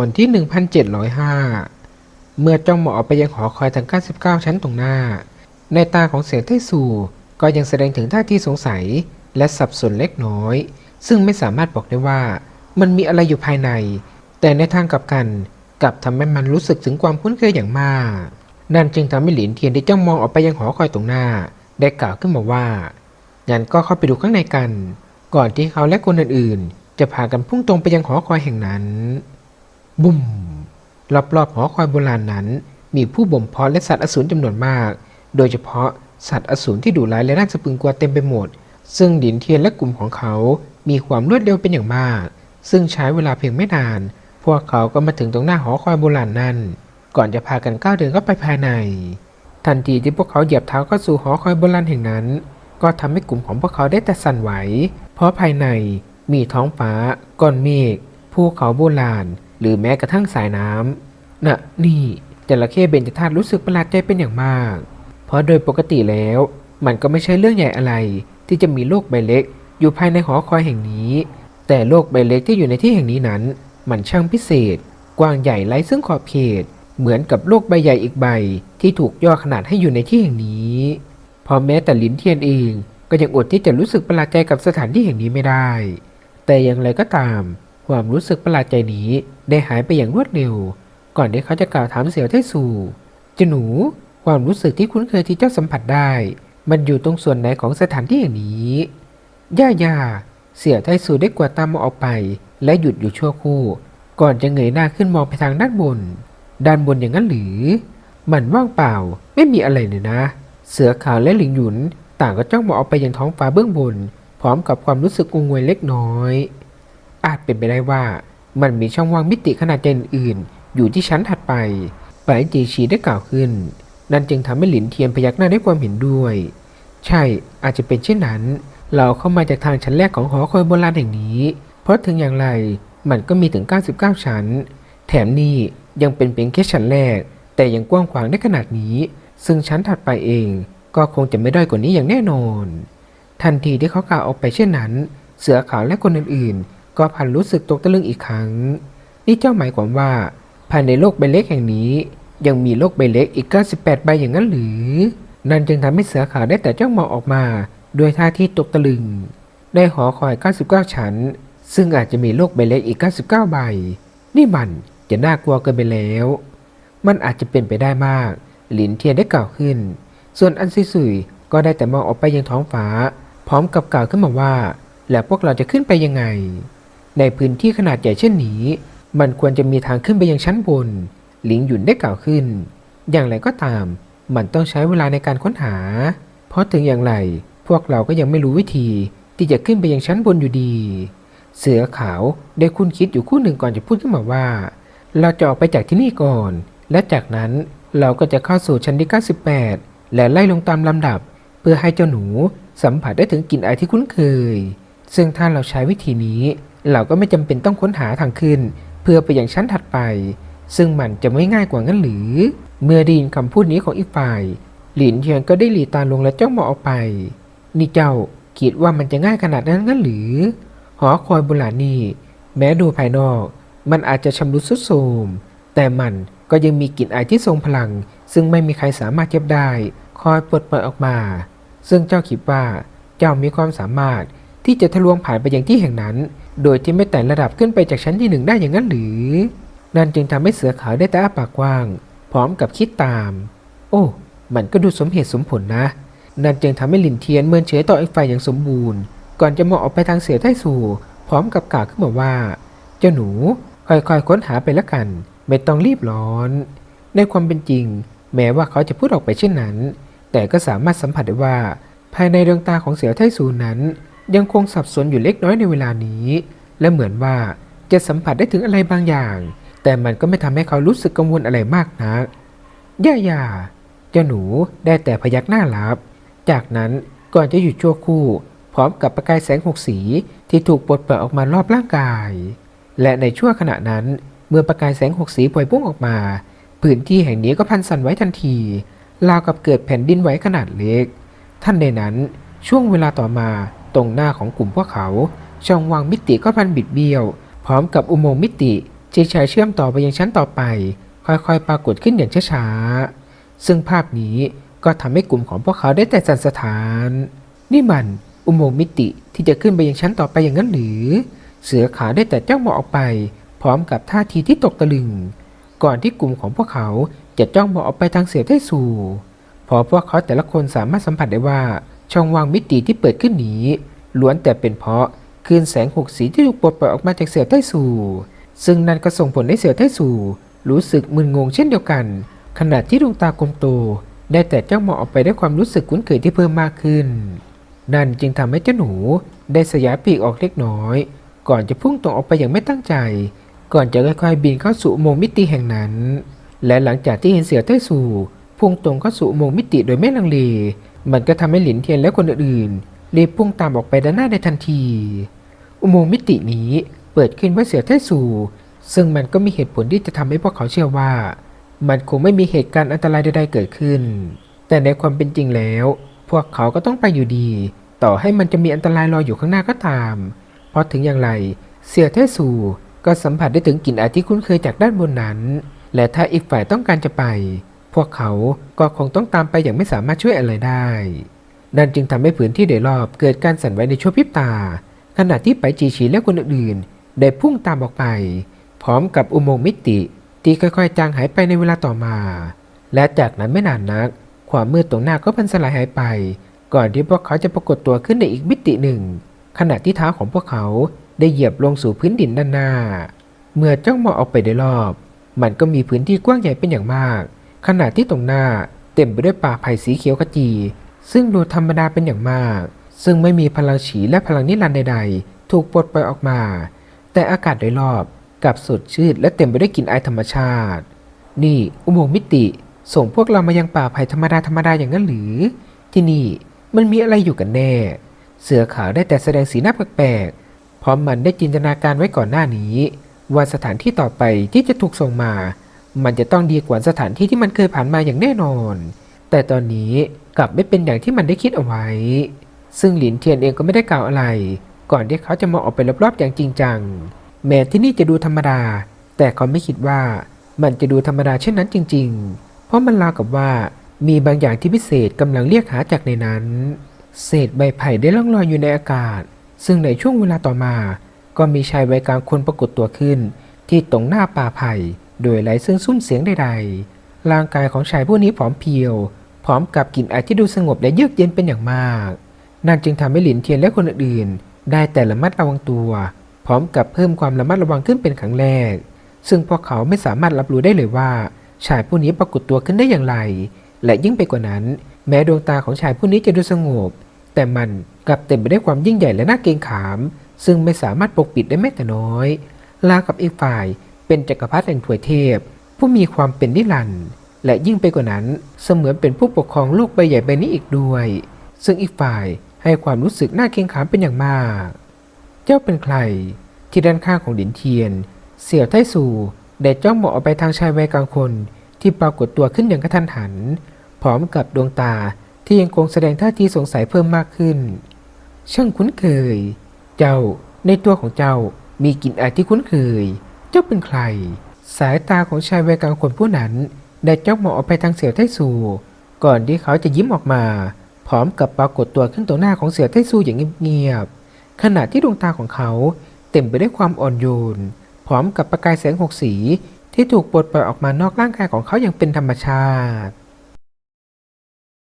อนที่ 1705 เมื่อจ้องมองออกไปยังหอคอยทั้ง99 ชั้นตรงหน้า ในตาของเสียงไต้สู่ ก็ยังแสดงถึงท่าที่สงสัย และสับสนเล็กน้อย ซึ่งไม่สามารถบอกได้ว่ามันมีอะไรอยู่ภายใน แต่ในทางกลับกันกลับทำให้มันรู้สึกถึงความคุ้นเคยอย่างมาก นั่นจึงทำให้หลินเทียนที่จ้องมองออกไปยังหอคอยตรงหน้า ได้กล่าวขึ้นมาว่างั้นก็เข้าไปดูข้างในกัน ก่อนที่เขาและคนอื่นๆ จะพากันพุ่งตรงไปยังหอคอยแห่งนั้น บุ้มรอบๆหอคอยโบราณนั้น มีผู้บ่มเพาะและสัตว์อสูรจำนวนมาก โดยเฉพาะสัตว์อสูรที่ดุร้ายและน่าสะพึงกลัวเต็มไปหมด ซึ่งดินเทียนและกลุ่มของเขา มีความรวดเร็วเป็นอย่างมาก ซึ่งใช้เวลาเพียงไม่นาน พวกเขาก็มาถึงตรงหน้าหอคอยโบราณนั้น ก่อนจะพากันก้าวเดินเข้าไปภายใน ทันทีที่พวกเขาเหยียบเท้าเข้าสู่หอคอยโบราณแห่งนั้น ก็ทำให้กลุ่มของพวกเขาได้แต่สั่นไหว เพราะภายในมีท้องฟ้าก้อนเมฆภูเขาโบราณ หรือแม้กระทั่งสายน้ำน่ะนี่จระเข้เบญจธาตุรู้สึกประหลาดใจเป็นอย่างมาก เพราะโดยปกติแล้ว มันก็ไม่ใช่เรื่องใหญ่อะไร ที่จะมีโลกใบเล็ก อยู่ภายในหอคอยแห่งนี้ แต่โลกใบเล็กที่อยู่ในที่แห่งนี้นั้น มันช่างพิเศษ กว้างใหญ่ไร้ซึ่งขอบเขต เหมือนกับโลกใบใหญ่อีกใบ ที่ถูกย่อขนาดให้อยู่ในที่แห่งนี้พอแม้แต่ลินเทียนเองก็ยังอดที่จะรู้สึกประหลาดใจกับสถานที่แห่งนี้ไม่ได้ แต่อย่างไรก็ตาม ความรู้สึกประหลาดใจนี้ได้หายไปอย่างรวดเร็ว ก่อนที่เขาจะกล่าวถามเสี่ยวไทสู่จ้าหนูความรู้สึกที่คุ้นเคยที่เจ้าสัมผัสได้ มันอยู่ตรงส่วนไหนของสถานที่แห่างนี้ ย่าย่าเสี่ยวไทสู่ได้กวาดตามองออกไป และหยุดอยู่ชั่วครู่ ก่อนจะเงยหน้าขึ้นมองไปทางด้านบน ด้านบนอย่างนั้นหรือ มันว่างเปล่าไม่มีอะไรเลยนะ เสือขาวและหลิงหยุนต่างก็จ้องมองออกไปยังท้องฟ้าเบื้องบน พร้อมกับความรู้สึกงงวยเล็กน้อย อาจเป็นไปได้ว่ามันมีช่องว่างมิติขนาดใหญ่อื่น อยู่ที่ชั้นถัดไปปายจีชีได้กล่าวขึ้น นั่นจึงทำให้หลินเทียนพยักหน้าด้วยความเห็นด้วย ใช่อาจจะเป็นเช่นนั้น เราเข้ามาจากทางชั้นแรกของหอคอยโบราณแห่งนี้ เพราะถึงอย่างไรมันก็มีถึง 99 ชั้น แถมนี่ยังเป็นเพียงแค่ชั้นแรก แต่ยังกว้างขวางได้ขนาดนี้ ซึ่งชั้นถัดไปเอง ก็คงจะไม่ด้อยกว่านี้อย่างแน่นอน ทันทีที่เขากล่าวออกไปเช่นนั้น เสือขาวและคนอื่นๆ ก็พันรู้สึกตกตะลึงอีกครั้ง นี่เจ้าหมายความว่า ภายในโลกใบเล็กแห่งนี้ ยังมีโลกใบเล็กอีก 98 ใบอย่างนั้นหรือ นั่นจึงทำให้เสือขาวได้แต่จ้องมองออกมาด้วยท่าที่ตกตะลึงได้หอคอย 99 ชั้น ซึ่งอาจจะมีโลกใบเล็กอีก 99 ใบ นี่มันจะน่ากลัวเกินไปแล้ว มันอาจจะเป็นไปได้มาก หลินเทียนได้กล่าวขึ้น ส่วนอันซิซุยก็ได้แต่มองออกไปยังท้องฟ้า พร้อมกับกล่าวขึ้นมาว่า แล้วพวกเราจะขึ้นไปยังไง ในพื้นที่ขนาดใหญ่เช่นนี้ มันควรจะมีทางขึ้นไปยังชั้นบน หลิงหยุนได้กล่าวขึ้น อย่างไรก็ตาม มันต้องใช้เวลาในการค้นหา เพราะถึงอย่างไร พวกเราก็ยังไม่รู้วิธีที่จะขึ้นไปยังชั้นบนอยู่ดี เสือขาวได้คุ้นคิดอยู่คู่หนึ่งก่อนจะพูดขึ้นมาว่า เราจะออกไปจากที่นี่ก่อน และจากนั้นเราก็จะเข้าสู่ชั้นที่ 98 และไล่ลงตามลำดับ เพื่อให้เจ้าหนูสัมผัสได้ถึงกลิ่นอายที่คุ้นเคย ซึ่งถ้าเราใช้วิธีนี้เราก็ไม่จำเป็นต้องค้นหาทางขึ้น เพื่อไปยังชั้นถัดไป ซึ่งมันจะไม่ง่ายกว่างั้นหรือ เมื่อได้ยินคำพูดนี้ของอีกฝ่าย หลินเทียนก็ได้หลีตาลงและจ้องมองออกไป นี่เจ้าคิดว่ามันจะง่ายขนาดนั้นงั้นหรือ หอคอยโบราณนี่แม้ดูภายนอก มันอาจจะชำรุดทรุดโทรมแต่มันก็ยังมีกลิ่นอายที่ทรงพลัง ซึ่งไม่มีใครสามารถเก็บได้ คอยปลดปล่อยออกมา ซึ่งเจ้าคิดว่าเจ้ามีความสามารถที่จะทะลวงผ่านไปยังที่แห่งนั้น โดยที่ไม่แต่ระดับขึ้นไปจากชั้นที่หนึ่งได้อย่างนั้นหรือ นั่นจึงทำให้เสือขาวได้แต่อ้าปากกว้าง พร้อมกับคิดตาม โอ้ มันก็ดูสมเหตุสมผลนะ นั่นจึงทำให้หลินเทียนเมินเฉยต่ออีกฝ่ายอย่างสมบูรณ์ ก่อนจะมองออกไปทางเสือไต้สู่ พร้อมกับกล่าวขึ้นมาว่า เจ้าหนูค่อยๆค้นหาไปละกัน ไม่ต้องรีบร้อน ในความเป็นจริง แม้ว่าเขาจะพูดออกไปเช่นนั้น แต่ก็สามารถสัมผัสได้ว่า ภายในดวงตาของเสือไทซูนั้น ยังคงสับสนอยู่เล็กน้อยในเวลานี้ และเหมือนว่าจะสัมผัสได้ถึงอะไรบางอย่าง แต่มันก็ไม่ทำให้เขารู้สึกกังวลอะไรมากนักย่าย่าเจ้าหนูได้แต่พยักหน้ารับ จากนั้นก่อนจะหยุดชั่วครู่ พร้อมกับประกายแสงหกสีที่ถูกปลดเปล่อออกมารอบร่างกาย และในชั่วขณะนั้นเมื่อประกายแสงหกสีปล่อยพุ่งออกมา พื้นที่แห่งนี้ก็พันสั่นไหวทันทีราวกับเกิดแผ่นดินไหวขนาดเล็ก ท่านในนั้นช่วงเวลาต่อมา รงหน้าของกลุ่มพวกเขา ช่องวางมิติก็พันบิดเบี้ยว พร้อมกับอุโมงค์มิติที่ชายเชื่อมต่อไปยังชั้นต่อไป ค่อยๆ ปรากฏขึ้นอย่างช้าๆ ซึ่งภาพนี้ก็ทำให้กลุ่มของพวกเขาได้แต่สั่นสะท้าน นี่มันอุโมงค์มิติที่จะขึ้นไปยังชั้นต่อไปอย่างนั้นหรือ เสือขาวได้แต่จ้องมองออกไป พร้อมกับท่าทีที่ตกตะลึง ก่อนที่กลุ่มของพวกเขาจะจ้องมองออกไปทางเสือไทสู่พอพวกเขาแต่ละคนสามารถสัมผัสได้ว่า ช่องว่างมิติที่เปิดขึ้นนี้ล้วนแต่เป็นเพราะคลื่นแสงหกสีที่ถูกปลดปล่อยออกมาจากเสือไต้สู่ ซึ่งนั่นก็ส่งผลให้เสือไต้สู่ รู้สึกมึนงงเช่นเดียวกัน ขณะที่ดวงตากลมโต ได้แต่จ้องมองออกไปด้วยความรู้สึกคุ้นเคยที่เพิ่มมากขึ้น นั่นจึงทำให้เจ้าหนูได้สยายปีกออกเล็กน้อย ก่อนจะพุ่งตรงออกไปอย่างไม่ตั้งใจ ก่อนจะค่อยๆบินเข้าสู่อุโมงค์มิติแห่งนั้น และหลังจากที่เห็นเสือไต้สู่ พุ่งตรงเข้าสู่อุโมงค์มิติโดยไม่ลังเล มันก็ทำให้หลินเทียนและคนอื่นๆรีบพุ่งตามออกไปด้านหน้าในทันที อุโมงค์มิตินี้เปิดขึ้นไว้เสือไต้สู่ซึ่งมันก็มีเหตุผลที่จะทำให้พวกเขาเชื่อว่า มันคงไม่มีเหตุการณ์อันตรายใดๆเกิดขึ้น แต่ในความเป็นจริงแล้ว พวกเขาก็ต้องไปอยู่ดี ต่อให้มันจะมีอันตรายรออยู่ข้างหน้าก็ตาม เพราะถึงอย่างไร เสี่ยเทสูก็สัมผัสได้ถึงกลิ่นอายที่คุ้นเคยจากด้านบนนั้น และถ้าอีกฝ่ายต้องการจะไป วกเขาก็คงต้องตามไปอย่างไม่สามารถช่วยอะไรได้ นั่นจึงทำให้พื้นที่โดยรอบเกิดการสั่นไหวในชั่วพริบตา ขณะที่ไปจีฉีและคนอื่นๆได้พุ่งตามออกไป พร้อมกับอุโมงค์มิติที่ค่อยๆ จางหายไปในเวลาต่อมา และจากนั้นไม่นานนัก ความมืดตรงหน้าก็พันสลายหายไป ก่อนที่พวกเขาจะปรากฏตัวขึ้นในอีกมิติหนึ่ง ขณะที่เท้าของพวกเขาได้เหยียบลงสู่พื้นดินด้านหน้า เมื่อจ้องมองออกไปโดยรอบ มันก็มีพื้นที่กว้างใหญ่เป็นอย่างมาก ขณะที่ตรงหน้าเต็มไปด้วยป่าไผ่สีเขียวขจี ซึ่งดูธรรมดาเป็นอย่างมาก ซึ่งไม่มีพลังฉีและพลังนิรันดร์ใดๆ ถูกปลดปล่อยออกมา แต่อากาศโดยรอบกลับสดชื่นและเต็มไปด้วยกลิ่นอายธรรมชาติ นี่อุโมงค์มิติ ส่งพวกเรามายังป่าไผ่ธรรมดาธรรมดาอย่างนั้นหรือ ที่นี่มันมีอะไรอยู่กันแน่ เสือขาวได้แต่แสดงสีหน้าแปลกๆพราะมันได้จินตนาการไว้ก่อนหน้านี้ ว่าสถานที่ต่อไปที่จะถูกส่งมา มันจะต้องดีกว่าสถานที่ที่มันเคยผ่านมาอย่างแน่นอน แต่ตอนนี้กลับไม่เป็นอย่างที่มันได้คิดเอาไว้ ซึ่งหลินเทียนเองก็ไม่ได้กล่าวอะไร ก่อนที่เขาจะมองออกไปรอบๆอย่างจริงจัง แม้ที่นี่จะดูธรรมดา แต่เขาไม่คิดว่ามันจะดูธรรมดาเช่นนั้นจริง ๆ เพราะมันราวกับว่ามีบางอย่างที่พิเศษกำลังเรียกหาจากในนั้น เศษใบไผ่ได้ล่องลอยอยู่ในอากาศ ซึ่งในช่วงเวลาต่อมา ก็มีชายวัยกลางคนปรากฏตัวขึ้น ที่ตรงหน้าป่าไผ่ โดยไร้ซึ่งซุ้มเสียงใดๆ ร่างกายของชายผู้นี้ผอมเพรียว พร้อมกับกลิ่นอายที่ดูสงบและเยือกเย็นเป็นอย่างมาก นั่นจึงทำให้หลินเทียนและคนอื่นๆ ได้แต่ระมัดระวังตัว พร้อมกับเพิ่มความระมัดระวังขึ้นเป็นครั้งแรก ซึ่งพวกเขาไม่สามารถรับรู้ได้เลยว่า ชายผู้นี้ปรากฏตัวขึ้นได้อย่างไร และยิ่งไปกว่านั้น แม้ดวงตาของชายผู้นี้จะดูสงบ แต่มันกลับเต็มไปด้วยความยิ่งใหญ่และน่าเกรงขาม ซึ่งไม่สามารถปกปิดได้แม้แต่น้อยลาวกับอีกฝ่าย เป็นจักรพรรดิแห่งถวยเทพ ผู้มีความเป็นนิรันดร์และยิ่งไปกว่านั้นเสมือนเป็นผู้ปกครองโลกใบใหญ่ใบนี้อีกด้วย ซึ่งอีกฝ่ายให้ความรู้สึกน่าเกรงขามเป็นอย่างมาก เจ้าเป็นใคร ที่ด้านข้างของดินเทียน เสี่ยวไต้สู่ได้จ้องมองออกไปทางชายวัยกลางคนที่ปรากฏตัวขึ้นอย่างกระทันหัน พร้อมกับดวงตาที่ยังคงแสดงท่าทีสงสัยเพิ่มมากขึ้น ช่างคุ้นเคย เจ้าในตัวของเจ้ามีกลิ่นอายที่คุ้นเคย เจ้าเป็นใคร สายตาของชายวัยกลางคนผู้นั้น ได้จ้องมองออกไปทางเสี่ยวไทสู่ก่อนที่เขาจะยิ้มออกมา พร้อมกับปรากฏตัวขึ้นตรงหน้าของเสี่ยวไทสู่อย่างเงียบๆขณะที่ดวงตาของเขาเต็มไปด้วยความอ่อนโยน พร้อมกับประกายแสงหกสีที่ถูกปลดปล่อยออกมานอกร่างกายของเขาอย่างเป็นธรรมชาติ